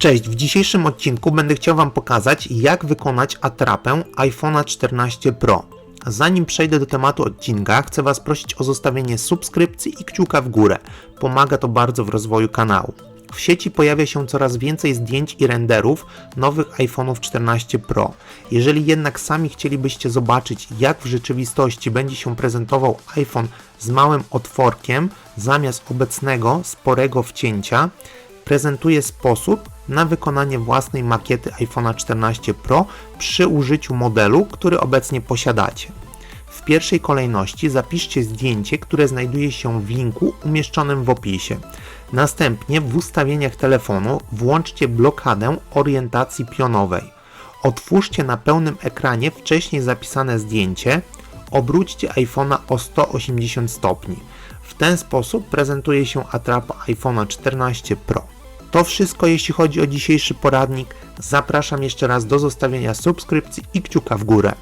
Cześć, w dzisiejszym odcinku będę chciał Wam pokazać, jak wykonać atrapę iPhone'a 14 Pro. Zanim przejdę do tematu odcinka, chcę Was prosić o zostawienie subskrypcji i kciuka w górę. Pomaga to bardzo w rozwoju kanału. W sieci pojawia się coraz więcej zdjęć i renderów nowych iPhone'ów 14 Pro. Jeżeli jednak sami chcielibyście zobaczyć, jak w rzeczywistości będzie się prezentował iPhone z małym otworkiem zamiast obecnego sporego wcięcia, prezentuje sposób na wykonanie własnej makiety iPhone'a 14 Pro przy użyciu modelu, który obecnie posiadacie. W pierwszej kolejności zapiszcie zdjęcie, które znajduje się w linku umieszczonym w opisie. Następnie w ustawieniach telefonu włączcie blokadę orientacji pionowej. Otwórzcie na pełnym ekranie wcześniej zapisane zdjęcie, obróćcie iPhone'a o 180 stopni. W ten sposób prezentuje się atrapa iPhone'a 14 Pro. To wszystko jeśli chodzi o dzisiejszy poradnik. Zapraszam jeszcze raz do zostawienia subskrypcji i kciuka w górę.